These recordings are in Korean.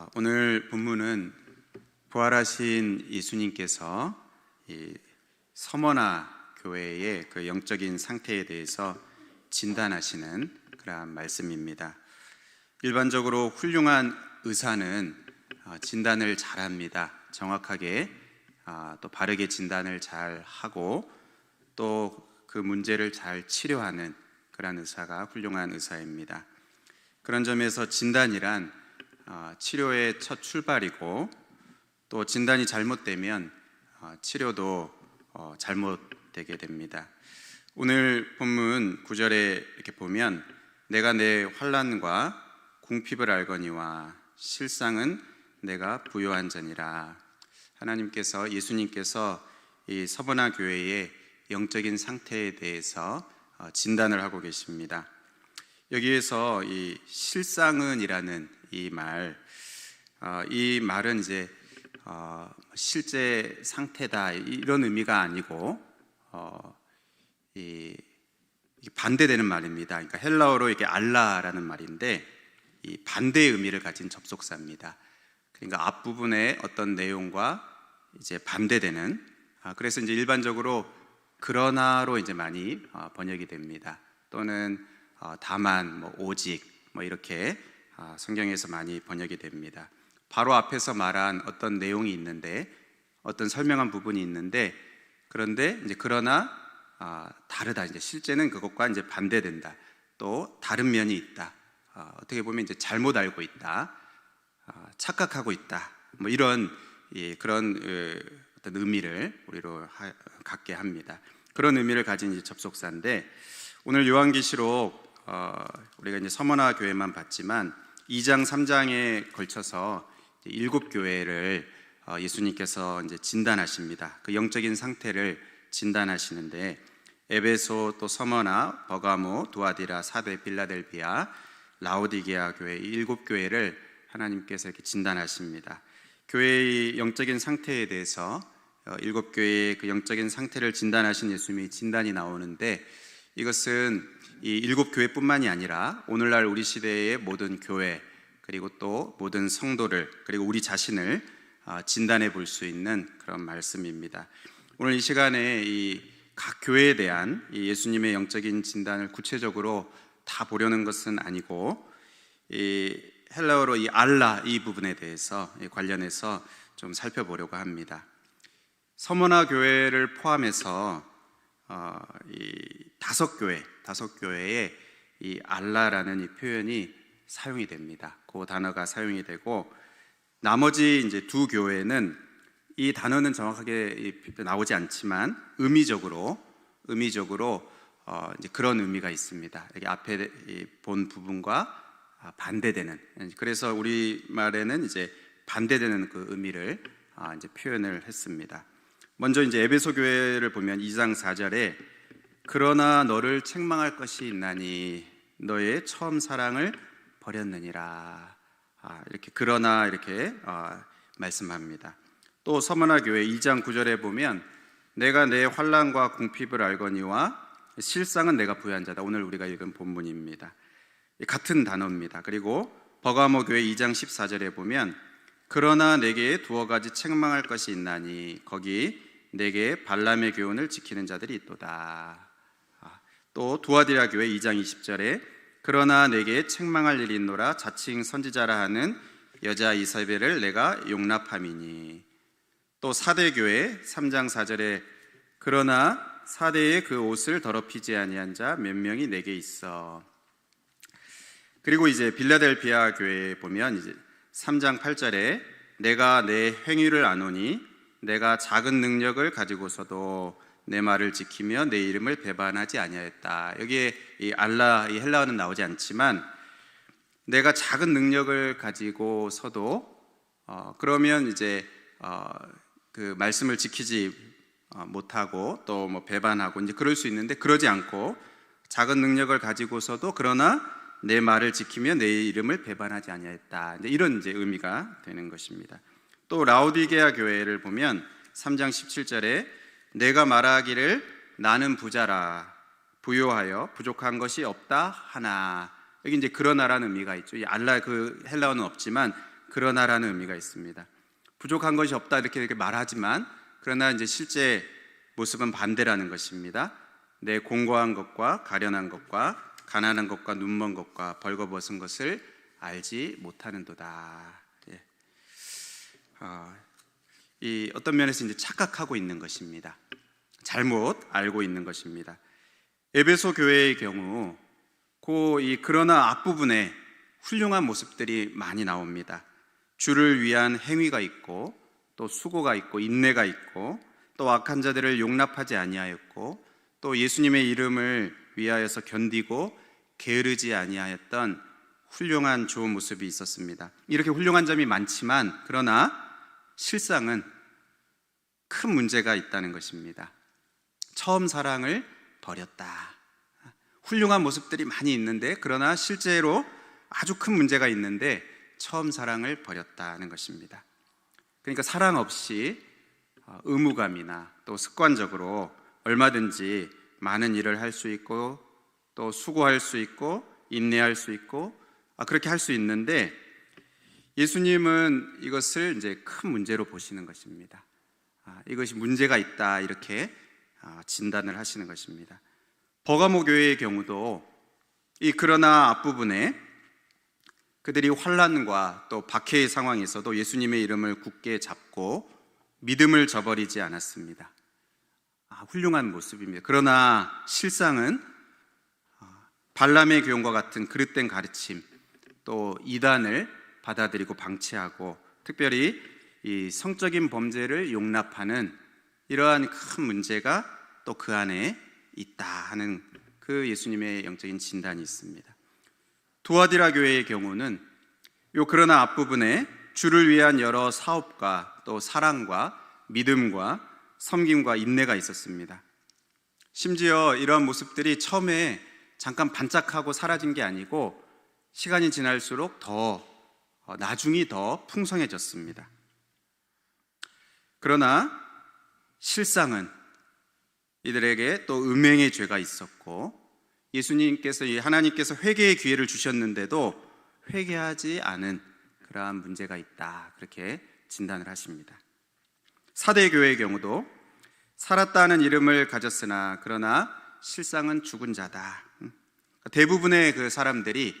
아, 오늘 본문은 부활하신 예수님께서 이 서머나 교회의 그 영적인 상태에 대해서 진단하시는 그러한 말씀입니다. 일반적으로 훌륭한 의사는 아, 진단을 잘합니다. 정확하게 아, 또 바르게 진단을 잘 하고 또 그 문제를 잘 치료하는 그러한 의사가 훌륭한 의사입니다. 그런 점에서 진단이란 아, 치료의 첫 출발이고 또 진단이 잘못되면 아, 치료도 어, 잘못되게 됩니다. 오늘 본문 9절에 이렇게 보면 내가 내 환란과 궁핍을 알거니와 실상은 내가 부요한 자니라. 하나님께서 예수님께서 이 서번나 교회의 영적인 상태에 대해서 어, 진단을 하고 계십니다. 여기에서 이 실상은이라는 이 말, 어, 이 말은 이제 어, 실제 상태다 이런 의미가 아니고 어, 이, 반대되는 말입니다. 그러니까 헬라어로 이게 알라라는 말인데 이 반대의 의미를 가진 접속사입니다. 그러니까 앞 부분의 어떤 내용과 이제 반대되는 아, 그래서 이제 일반적으로 그러나로 이제 많이 어, 번역이 됩니다. 또는 어, 다만, 뭐 오직, 뭐 이렇게 아, 성경에서 많이 번역이 됩니다. 바로 앞에서 말한 어떤 내용이 있는데 어떤 설명한 부분이 있는데 그런데 이제 그러나 아, 다르다 이제 실제는 그것과 이제 반대된다. 또 다른 면이 있다. 아, 어떻게 보면 이제 잘못 알고 있다. 아, 착각하고 있다. 뭐 이런 예, 그런 예, 어떤 의미를 우리로 하, 갖게 합니다. 그런 의미를 가진 이제 접속사인데 오늘 요한계시록 어, 우리가 이제 서머나 교회만 봤지만 2장 3장에 걸쳐서 일곱 교회를 어, 예수님께서 이제 진단하십니다. 그 영적인 상태를 진단하시는데 에베소 또 서머나 버가모 두아디라 사대 빌라델비아 라오디게아 교회 이 일곱 교회를 하나님께서 이렇게 진단하십니다. 교회의 영적인 상태에 대해서 어, 일곱 교회의 그 영적인 상태를 진단하신 예수님의 진단이 나오는데 이것은 이 일곱 교회뿐만이 아니라 오늘날 우리 시대의 모든 교회 그리고 또 모든 성도를 그리고 우리 자신을 아, 진단해 볼 수 있는 그런 말씀입니다. 오늘 이 시간에 이 각 교회에 대한 이 예수님의 영적인 진단을 구체적으로 다 보려는 것은 아니고 이 헬라어로 이 알라 이 부분에 대해서 관련해서 좀 살펴보려고 합니다. 서머나 교회를 포함해서 어, 이 다섯 교회, 다섯 교회에 이 알라라는 이 표현이 사용이 됩니다. 그 단어가 사용이 되고 나머지 이제 두 교회는 이 단어는 정확하게 나오지 않지만 의미적으로 의미적으로 어, 이제 그런 의미가 있습니다. 여기 앞에 본 부분과 아, 반대되는 그래서 우리 말에는 이제 반대되는 그 의미를 아, 이제 표현을 했습니다. 먼저 이제 에베소 교회를 보면 2장 4절에 그러나 너를 책망할 것이 있나니 너의 처음 사랑을 버렸느니라. 아, 이렇게 그러나 이렇게 아, 말씀합니다. 또 서머나 교회 2장 9절에 보면 내가 내 환란과 궁핍을 알거니와 실상은 내가 부여한 자다. 오늘 우리가 읽은 본문입니다. 같은 단어입니다. 그리고 버가모 교회 2장 14절에 보면 그러나 내게 두어 가지 책망할 것이 있나니 거기 내게 발람의 교훈을 지키는 자들이 있도다. 아, 또 두아디라 교회 2장 20절에 그러나 내게 책망할 일이 있노라 자칭 선지자라 하는 여자 이사벨을 내가 용납함이니 또 사대 교회 3장 4절에 그러나 사대의 그 옷을 더럽히지 아니한 자 몇 명이 내게 있어. 그리고 이제 빌라델비아 교회에 보면 이제 3장 8절에 내가 내 행위를 아노니 내가 작은 능력을 가지고서도 내 말을 지키며 내 이름을 배반하지 아니하였다. 여기에 이 알라 이 헬라어는 나오지 않지만 내가 작은 능력을 가지고서도 어, 그러면 이제 어, 그 말씀을 지키지 어, 못하고 또 뭐 배반하고 이제 그럴 수 있는데 그러지 않고 작은 능력을 가지고서도 그러나 내 말을 지키며 내 이름을 배반하지 아니하였다. 이런 이제 의미가 되는 것입니다. 또 라우디게아 교회를 보면 3장 17절에 내가 말하기를 나는 부자라 부요하여 부족한 것이 없다 하나 여기 이제 그러나라는 의미가 있죠. 이 알라 그 헬라어는 없지만 그러나라는 의미가 있습니다. 부족한 것이 없다 이렇게, 이렇게 말하지만 그러나 이제 실제 모습은 반대라는 것입니다. 내 공고한 것과 가련한 것과 가난한 것과 눈먼 것과 벌거벗은 것을 알지 못하는도다. 예. 어, 이 어떤 면에서 이제 착각하고 있는 것입니다. 잘못 알고 있는 것입니다. 에베소 교회의 경우 고이 그러나 앞부분에 훌륭한 모습들이 많이 나옵니다. 주를 위한 행위가 있고 또 수고가 있고 인내가 있고 또 악한 자들을 용납하지 아니하였고 또 예수님의 이름을 위하여서 견디고 게으르지 아니하였던 훌륭한 좋은 모습이 있었습니다. 이렇게 훌륭한 점이 많지만 그러나 실상은 큰 문제가 있다는 것입니다. 처음 사랑을 버렸다. 훌륭한 모습들이 많이 있는데 그러나 실제로 아주 큰 문제가 있는데 처음 사랑을 버렸다는 것입니다. 그러니까 사랑 없이 어, 의무감이나 또 습관적으로 얼마든지 많은 일을 할 수 있고 또 수고할 수 있고 인내할 수 있고 아, 그렇게 할 수 있는데 예수님은 이것을 이제 큰 문제로 보시는 것입니다. 아, 이것이 문제가 있다 이렇게 아, 진단을 하시는 것입니다. 버가모 교회의 경우도 이 그러나 앞부분에 그들이 환란과 또 박해의 상황에서도 예수님의 이름을 굳게 잡고 믿음을 저버리지 않았습니다. 아, 훌륭한 모습입니다. 그러나 실상은 아, 발람의 교훈과 같은 그릇된 가르침, 또 이단을 받아들이고 방치하고 특별히 이 성적인 범죄를 용납하는 이러한 큰 문제가 또 그 안에 있다 하는 그 예수님의 영적인 진단이 있습니다. 두아디라 교회의 경우는 요 그러나 앞부분에 주를 위한 여러 사업과 또 사랑과 믿음과 섬김과 인내가 있었습니다. 심지어 이러한 모습들이 처음에 잠깐 반짝하고 사라진 게 아니고 시간이 지날수록 더 어, 나중이 더 풍성해졌습니다. 그러나 실상은 이들에게 또 음행의 죄가 있었고 예수님께서 하나님께서 회개의 기회를 주셨는데도 회개하지 않은 그러한 문제가 있다. 그렇게 진단을 하십니다. 사대 교회의 경우도 살았다는 이름을 가졌으나 그러나 실상은 죽은 자다. 대부분의 그 사람들이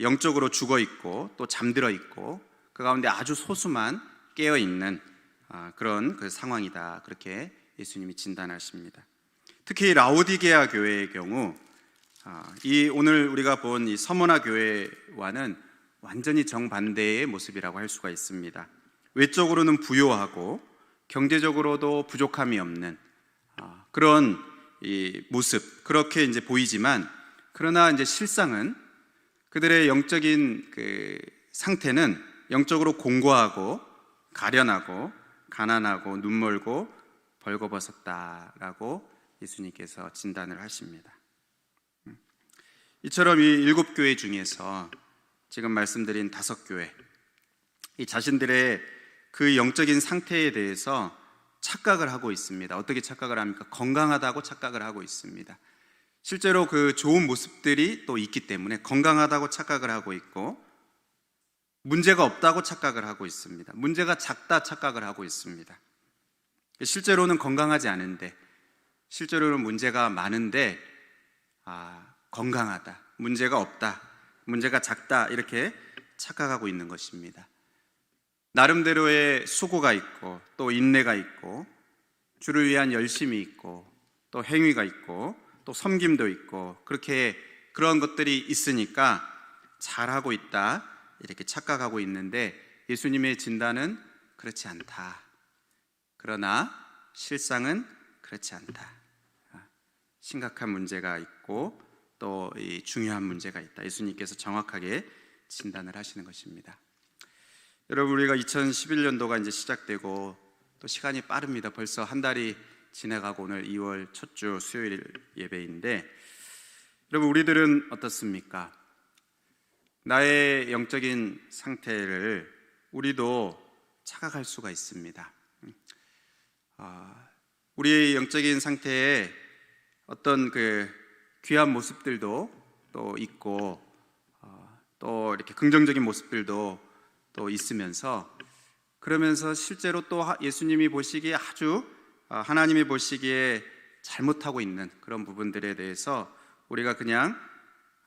영적으로 죽어 있고 또 잠들어 있고 그 가운데 아주 소수만 깨어 있는 아, 그런 그 상황이다. 그렇게 예수님이 진단하십니다. 특히 라오디게아 교회의 경우 아, 이 오늘 우리가 본 이 서머나 교회와는 완전히 정반대의 모습이라고 할 수가 있습니다. 외적으로는 부요하고 경제적으로도 부족함이 없는 아, 그런 이 모습 그렇게 이제 보이지만 그러나 이제 실상은 그들의 영적인 그 상태는 영적으로 공고하고 가련하고 가난하고 눈멀고 벌거벗었다라고 예수님께서 진단을 하십니다. 음. 이처럼 이 일곱 교회 중에서 지금 말씀드린 다섯 교회 이 자신들의 그 영적인 상태에 대해서 착각을 하고 있습니다. 어떻게 착각을 합니까? 건강하다고 착각을 하고 있습니다. 실제로 그 좋은 모습들이 또 있기 때문에 건강하다고 착각을 하고 있고 문제가 없다고 착각을 하고 있습니다. 문제가 작다 착각을 하고 있습니다. 실제로는 건강하지 않은데 실제로는 문제가 많은데 아, 건강하다, 문제가 없다, 문제가 작다 이렇게 착각하고 있는 것입니다. 나름대로의 수고가 있고 또 인내가 있고 주를 위한 열심이 있고 또 행위가 있고 또 섬김도 있고 그렇게 그런 것들이 있으니까 잘하고 있다 이렇게 착각하고 있는데 예수님의 진단은 그렇지 않다. 그러나 실상은 그렇지 않다. 심각한 문제가 있고 또 중요한 문제가 있다. 예수님께서 정확하게 진단을 하시는 것입니다. 여러분 우리가 2011년도가 이제 시작되고 또 시간이 빠릅니다. 벌써 한 달이 지나가고 오늘 2월 첫 주 수요일 예배인데 여러분 우리들은 어떻습니까? 나의 영적인 상태를 우리도 착각할 수가 있습니다. 아, 우리의 영적인 상태에 어떤 그 귀한 모습들도 또 있고 어, 또 이렇게 긍정적인 모습들도 또 있으면서 그러면서 실제로 또 하- 예수님이 보시기에 아주 아, 하나님이 보시기에 잘못하고 있는 그런 부분들에 대해서 우리가 그냥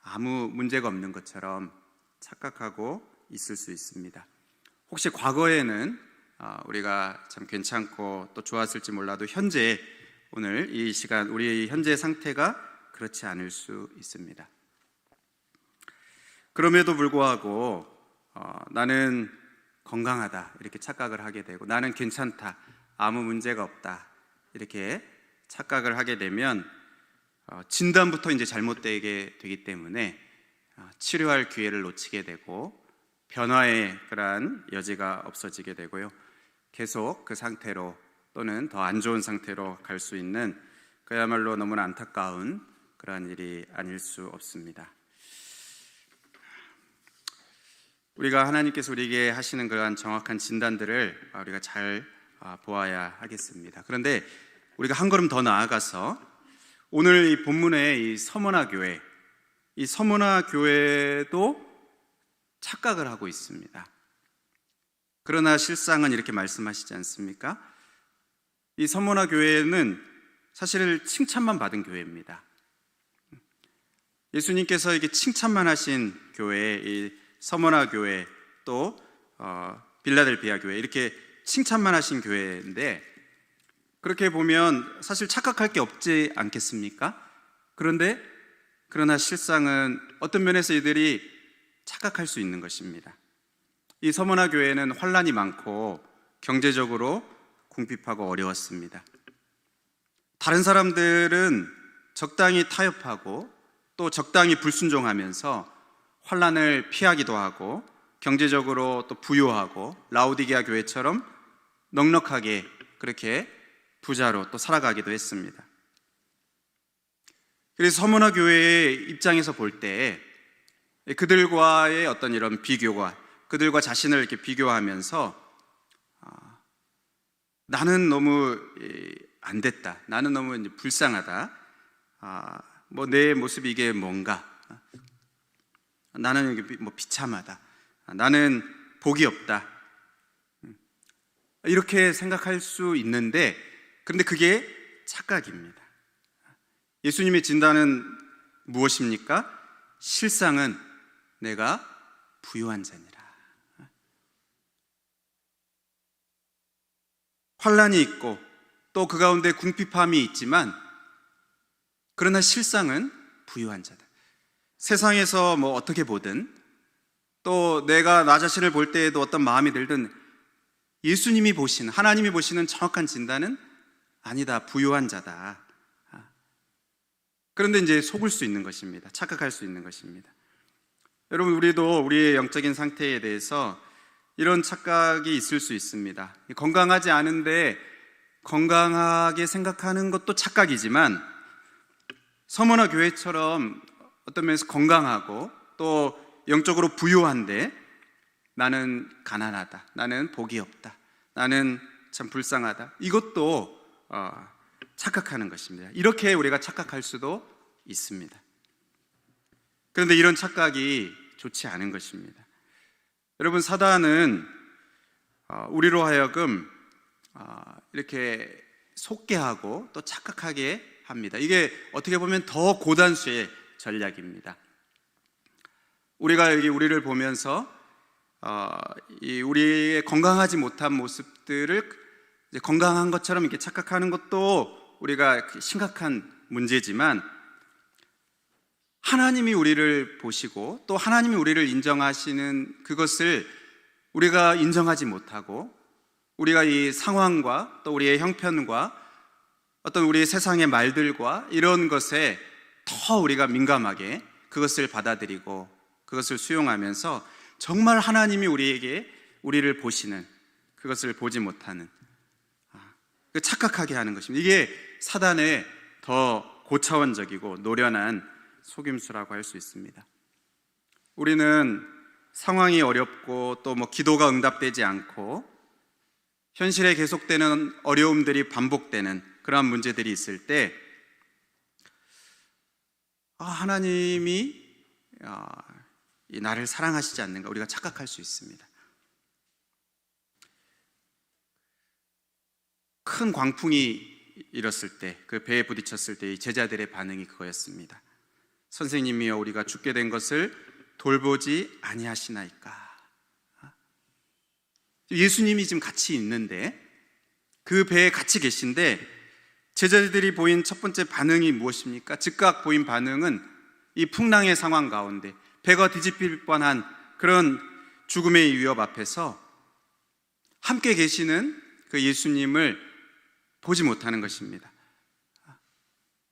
아무 문제가 없는 것처럼 착각하고 있을 수 있습니다. 혹시 과거에는 아, 우리가 참 괜찮고 또 좋았을지 몰라도 현재 오늘 이 시간 우리 현재 상태가 그렇지 않을 수 있습니다. 그럼에도 불구하고 어, 나는 건강하다 이렇게 착각을 하게 되고 나는 괜찮다 아무 문제가 없다 이렇게 착각을 하게 되면 어, 진단부터 이제 잘못되게 되기 때문에 어, 치료할 기회를 놓치게 되고 변화의 그러한 여지가 없어지게 되고요. 계속 그 상태로 또는 더 안 좋은 상태로 갈 수 있는 그야말로 너무나 안타까운 그러한 일이 아닐 수 없습니다. 우리가 하나님께서 우리에게 하시는 그러한 정확한 진단들을 우리가 잘 아, 보아야 하겠습니다. 그런데 우리가 한 걸음 더 나아가서 오늘 이 본문의 이 서문화 교회, 이 서문화 교회도 착각을 하고 있습니다. 그러나 실상은 이렇게 말씀하시지 않습니까? 이 서문화 교회는 사실 칭찬만 받은 교회입니다. 예수님께서 이게 칭찬만 하신 교회, 이 서머나 교회 또 어, 빌라델비아 교회 이렇게 칭찬만 하신 교회인데 그렇게 보면 사실 착각할 게 없지 않겠습니까? 그런데 그러나 실상은 어떤 면에서 이들이 착각할 수 있는 것입니다. 이 서머나 교회는 환란이 많고 경제적으로 궁핍하고 어려웠습니다. 다른 사람들은 적당히 타협하고 또 적당히 불순종하면서 환란을 피하기도 하고 경제적으로 또 부유하고 라우디게아 교회처럼 넉넉하게 그렇게 부자로 또 살아가기도 했습니다. 그래서 서문화 교회의 입장에서 볼 때 그들과의 어떤 이런 비교가 그들과 자신을 이렇게 비교하면서 아, 나는 너무 안 됐다. 나는 너무 불쌍하다. 아, 뭐 내 모습이 이게 뭔가 나는 뭐 비참하다. 나는 복이 없다. 이렇게 생각할 수 있는데, 그런데 그게 착각입니다. 예수님의 진단은 무엇입니까? 실상은 내가 부유한 자니라. 환란이 있고 또 그 가운데 궁핍함이 있지만 그러나 실상은 부유한 자다. 세상에서 뭐 어떻게 보든 또 내가 나 자신을 볼 때에도 어떤 마음이 들든 예수님이 보시는 하나님이 보시는 정확한 진단은 아니다 부유한 자다. 아. 그런데 이제 속을 수 있는 것입니다. 착각할 수 있는 것입니다. 여러분 우리도 우리의 영적인 상태에 대해서 이런 착각이 있을 수 있습니다. 건강하지 않은데 건강하게 생각하는 것도 착각이지만 서머나 교회처럼 어떤 면에서 건강하고 또 영적으로 부유한데 나는 가난하다. 나는 복이 없다. 나는 참 불쌍하다. 이것도 어, 착각하는 것입니다. 이렇게 우리가 착각할 수도 있습니다. 그런데 이런 착각이 좋지 않은 것입니다. 여러분 사단은 어, 우리로 하여금 어, 이렇게 속게 하고 또 착각하게 합니다. 이게 어떻게 보면 더 고단수의 전략입니다. 우리가 여기 우리를 보면서 어, 이 우리의 건강하지 못한 모습들을 건강한 것처럼 이렇게 착각하는 것도 우리가 심각한 문제지만 하나님이 우리를 보시고 또 하나님이 우리를 인정하시는 그것을 우리가 인정하지 못하고 우리가 이 상황과 또 우리의 형편과 어떤 우리 세상의 말들과 이런 것에 더 우리가 민감하게 그것을 받아들이고 그것을 수용하면서 정말 하나님이 우리에게 우리를 보시는 그것을 보지 못하는 아, 그 착각하게 하는 것입니다. 이게 사단의 더 고차원적이고 노련한 속임수라고 할 수 있습니다. 우리는 상황이 어렵고 또 뭐 기도가 응답되지 않고 현실에 계속되는 어려움들이 반복되는 그러한 문제들이 있을 때 아, 하나님이 아, 나를 사랑하시지 않는가 우리가 착각할 수 있습니다. 큰 광풍이 일었을 때, 그 배에 부딪혔을 때 제자들의 반응이 그거였습니다. 선생님이여 우리가 죽게 된 것을 돌보지 아니하시나이까. 예수님이 지금 같이 있는데 그 배에 같이 계신데 제자들이 보인 첫 번째 반응이 무엇입니까? 즉각 보인 반응은 이 풍랑의 상황 가운데 배가 뒤집힐 뻔한 그런 죽음의 위협 앞에서 함께 계시는 그 예수님을 보지 못하는 것입니다.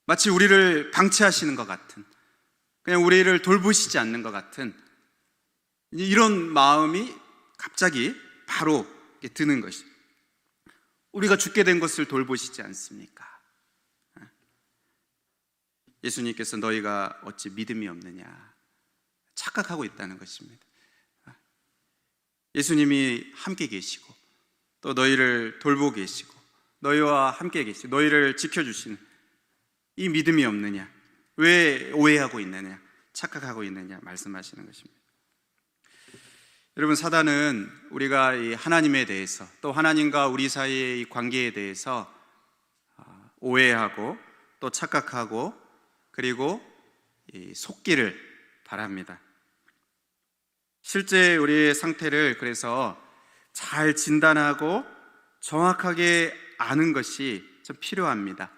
마치 우리를 방치하시는 것 같은, 그냥 우리를 돌보시지 않는 것 같은 이런 마음이 갑자기 바로 드는 것이. 우리가 죽게 된 것을 돌보시지 않습니까? 예수님께서 너희가 어찌 믿음이 없느냐 착각하고 있다는 것입니다. 예수님이 함께 계시고 또 너희를 돌보고 계시고 너희와 함께 계시고 너희를 지켜주시는 이 믿음이 없느냐 왜 오해하고 있느냐 착각하고 있느냐 말씀하시는 것입니다. 여러분 사단은 우리가 이 하나님에 대해서 또 하나님과 우리 사이의 이 관계에 대해서 아, 오해하고 또 착각하고 그리고 이 속기를 바랍니다. 실제 우리의 상태를 그래서 잘 진단하고 정확하게 아는 것이 좀 필요합니다.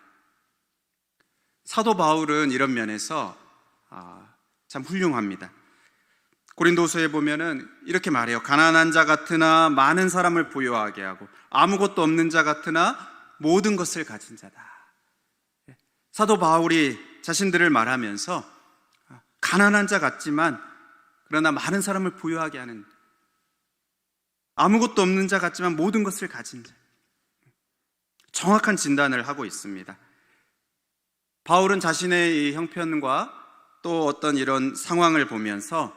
사도 바울은 이런 면에서 아, 참 훌륭합니다. 고린도서에 보면은 이렇게 말해요. 가난한 자 같으나 많은 사람을 부유하게 하고 아무것도 없는 자 같으나 모든 것을 가진 자다. 사도 바울이 자신들을 말하면서 가난한 자 같지만 그러나 많은 사람을 부유하게 하는 아무것도 없는 자 같지만 모든 것을 가진 자. 정확한 진단을 하고 있습니다. 바울은 자신의 이 형편과 또 어떤 이런 상황을 보면서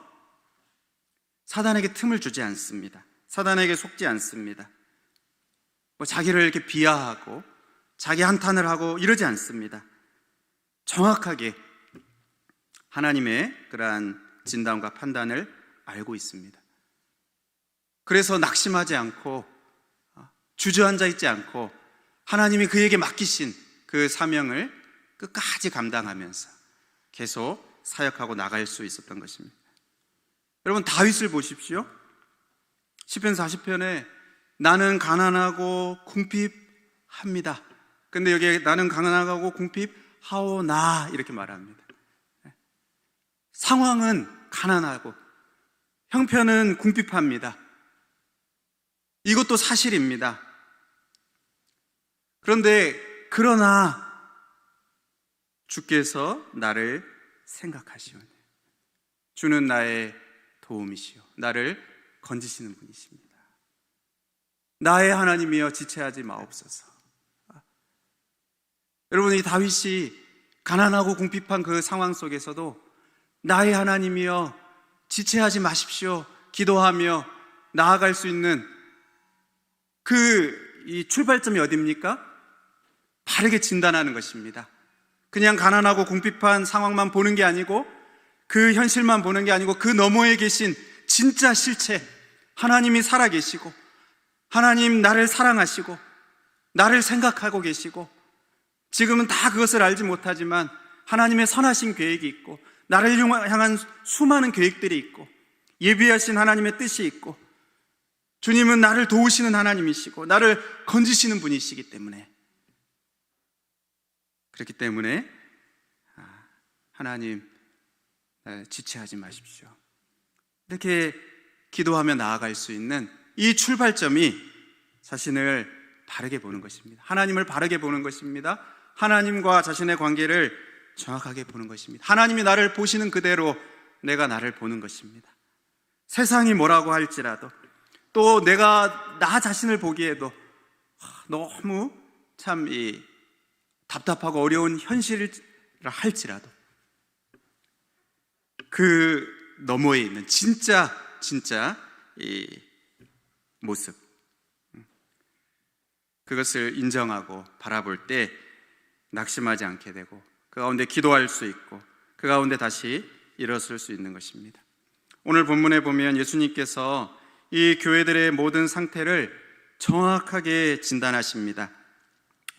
사단에게 틈을 주지 않습니다. 사단에게 속지 않습니다. 뭐 자기를 이렇게 비하하고 자기 한탄을 하고 이러지 않습니다. 정확하게 하나님의 그러한 진단과 판단을 알고 있습니다. 그래서 낙심하지 않고 주저앉아 있지 않고 하나님이 그에게 맡기신 그 사명을 끝까지 감당하면서 계속 사역하고 나갈 수 있었던 것입니다. 여러분 다윗을 보십시오. 시편 40편에 나는 가난하고 궁핍합니다. 근데 여기에 나는 가난하고 궁핍하오나 이렇게 말합니다. 상황은 가난하고 형편은 궁핍합니다. 이것도 사실입니다. 그런데 그러나 주께서 나를 생각하시오니 주는 나의 도움이시오. 나를 건지시는 분이십니다. 나의 하나님이여 지체하지 마옵소서. 여러분 이 다윗이 가난하고 궁핍한 그 상황 속에서도 나의 하나님이여 지체하지 마십시오. 기도하며 나아갈 수 있는 그 이 출발점이 어디입니까? 바르게 진단하는 것입니다. 그냥 가난하고 궁핍한 상황만 보는 게 아니고 그 현실만 보는 게 아니고 그 너머에 계신 진짜 실체 하나님이 살아 계시고 하나님 나를 사랑하시고 나를 생각하고 계시고 지금은 다 그것을 알지 못하지만 하나님의 선하신 계획이 있고 나를 향한 수많은 계획들이 있고 예비하신 하나님의 뜻이 있고 주님은 나를 도우시는 하나님이시고 나를 건지시는 분이시기 때문에 그렇기 때문에 아, 하나님 지체하지 마십시오. 이렇게 기도하며 나아갈 수 있는 이 출발점이 자신을 바르게 보는 것입니다. 하나님을 바르게 보는 것입니다. 하나님과 자신의 관계를 정확하게 보는 것입니다. 하나님이 나를 보시는 그대로 내가 나를 보는 것입니다. 세상이 뭐라고 할지라도 또 내가 나 자신을 보기에도 너무 참 이 답답하고 어려운 현실을 할지라도 그 너머에 있는 진짜 진짜 이 모습 그것을 인정하고 바라볼 때 낙심하지 않게 되고 그 가운데 기도할 수 있고 그 가운데 다시 일어설 수 있는 것입니다. 오늘 본문에 보면 예수님께서 이 교회들의 모든 상태를 정확하게 진단하십니다.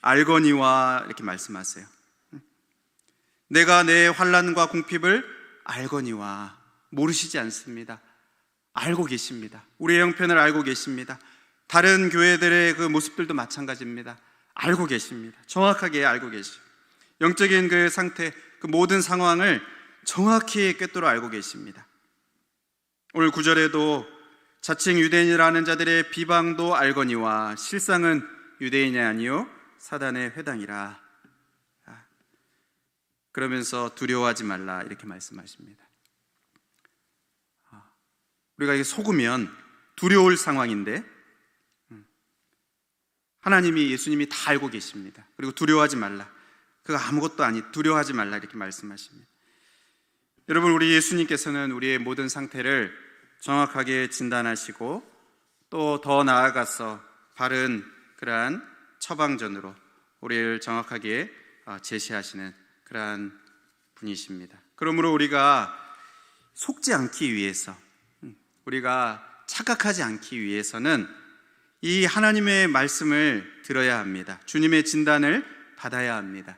알거니와 이렇게 말씀하세요. 내가 내 환란과 궁핍을 알거니와 모르시지 않습니다. 알고 계십니다. 우리의 형편을 알고 계십니다. 다른 교회들의 그 모습들도 마찬가지입니다. 알고 계십니다. 정확하게 알고 계시. 영적인 그 상태, 그 모든 상황을 정확히 꿰뚫어 알고 계십니다. 오늘 구절에도 자칭 유대인이라는 자들의 비방도 알거니와 실상은 유대인이 아니요 사단의 회당이라. 아, 그러면서 두려워하지 말라 이렇게 말씀하십니다. 아, 우리가 이게 속으면 두려울 상황인데 음, 하나님이 예수님이 다 알고 계십니다. 그리고 두려워하지 말라. 그거 아무것도 아니 두려워하지 말라 이렇게 말씀하십니다. 여러분 우리 예수님께서는 우리의 모든 상태를 정확하게 진단하시고 또 더 나아가서 바른 그러한 처방전으로 우리를 정확하게 어, 제시하시는 그러한 분이십니다. 그러므로 우리가 속지 않기 위해서 음, 우리가 착각하지 않기 위해서는 이 하나님의 말씀을 들어야 합니다. 주님의 진단을 받아야 합니다.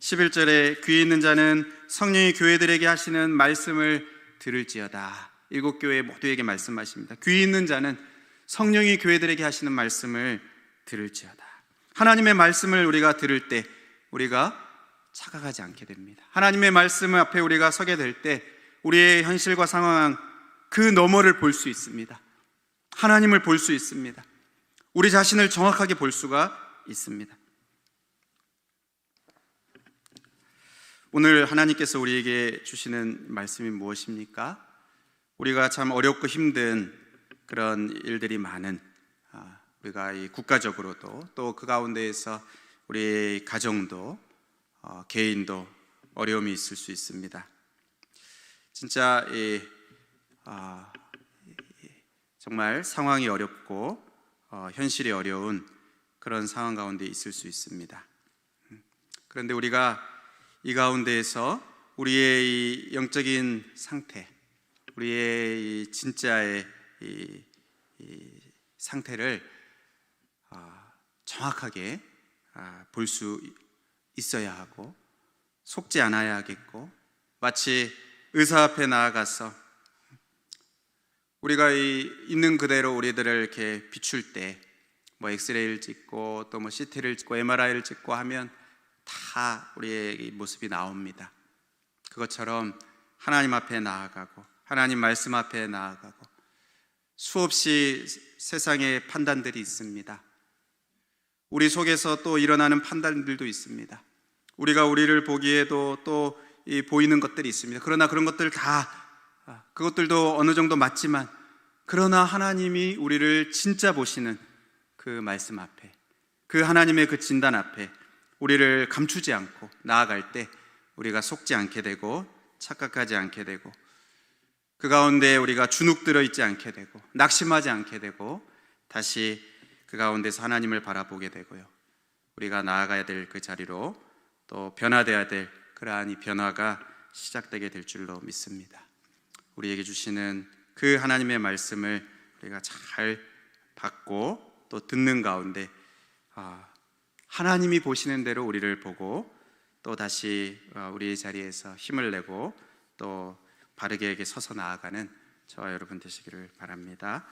11절에 귀 있는 자는 성령이 교회들에게 하시는 말씀을 들을지어다. 일곱 교회 모두에게 말씀하십니다. 귀 있는 자는 성령이 교회들에게 하시는 말씀을 들을지어다. 하나님의 말씀을 우리가 들을 때 우리가 착각하지 않게 됩니다. 하나님의 말씀 앞에 우리가 서게 될 때 우리의 현실과 상황 그 너머를 볼 수 있습니다. 하나님을 볼 수 있습니다. 우리 자신을 정확하게 볼 수가 있습니다. 오늘 하나님께서 우리에게 주시는 말씀이 무엇입니까? 우리가 참 어렵고 힘든 그런 일들이 많은 아, 우리가 이 국가적으로도 또 그 가운데에서 우리 가정도 어, 개인도 어려움이 있을 수 있습니다. 진짜 이, 아, 이, 정말 상황이 어렵고 어, 현실이 어려운 그런 상황 가운데 있을 수 있습니다. 음, 그런데 우리가 이 가운데에서 우리의 이 영적인 상태, 우리의 이 진짜의 이, 이 상태를 아, 정확하게 아, 볼수 있어야 하고 속지 않아야 하겠고 마치 의사 앞에 나아가서 우리가 이 있는 그대로 우리들을 이렇게 비출 때 뭐 엑스레이를 찍고 또 뭐 CT를 찍고 MRI를 찍고 하면 다 우리의 이 모습이 나옵니다. 그것처럼 하나님 앞에 나아가고 하나님 말씀 앞에 나아가고 수없이 세상의 판단들이 있습니다. 우리 속에서 또 일어나는 판단들도 있습니다. 우리가 우리를 보기에도 또이 보이는 것들이 있습니다. 그러나 그런 것들 다 아, 그것들도 어느 정도 맞지만 그러나 하나님이 우리를 진짜 보시는 그 말씀 앞에 그 하나님의 그 진단 앞에 우리를 감추지 않고 나아갈 때 우리가 속지 않게 되고 착각하지 않게 되고 그 가운데 우리가 주눅 들어 있지 않게 되고 낙심하지 않게 되고 다시 그 가운데서 하나님을 바라보게 되고요. 우리가 나아가야 될 그 자리로 또 변화돼야 될 그러한 이 변화가 시작되게 될 줄로 믿습니다. 우리에게 주시는 그 하나님의 말씀을 우리가 잘 받고 또 듣는 가운데 아, 하나님이 보시는 대로 우리를 보고 또 다시 어, 우리의 자리에서 힘을 내고 또 바르게 서서 나아가는 저와 여러분 되시기를 바랍니다.